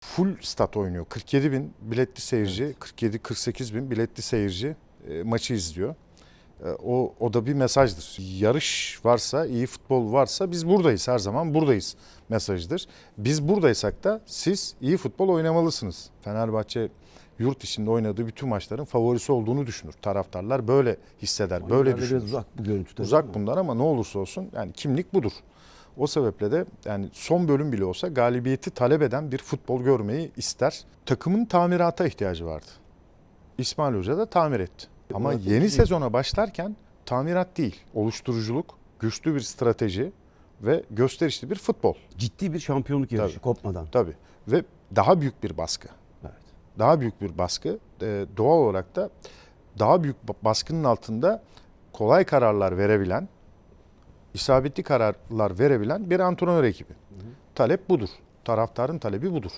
full stat oynuyor. 47 bin biletli seyirci, 47-48 bin biletli seyirci e, maçı izliyor. E, o, o da bir mesajdır. Yarış varsa, iyi futbol varsa biz buradayız her zaman buradayız mesajıdır. Biz buradaysak da siz iyi futbol oynamalısınız. Fenerbahçe yurt içinde oynadığı bütün maçların favorisi olduğunu düşünür. Taraftarlar böyle hisseder, böyle Oyunlarda düşünür. Uzak bu görüntüden. Uzak bundan ama ne olursa olsun yani kimlik budur. O sebeple de yani son bölüm bile olsa galibiyeti talep eden bir futbol görmeyi ister. Takımın tamirata ihtiyacı vardı. İsmail Hoca da tamir etti. Ama yeni sezona başlarken tamirat değil, oluşturuculuk, güçlü bir strateji ve gösterişli bir futbol. Ciddi bir şampiyonluk yarışı Tabii. kopmadan. Tabii. Ve daha büyük bir baskı. Evet. Daha büyük bir baskı. Ee, doğal olarak da daha büyük ba- baskının altında kolay kararlar verebilen, isabetli kararlar verebilen bir antrenör ekibi. Talep budur. Taraftarın talebi budur.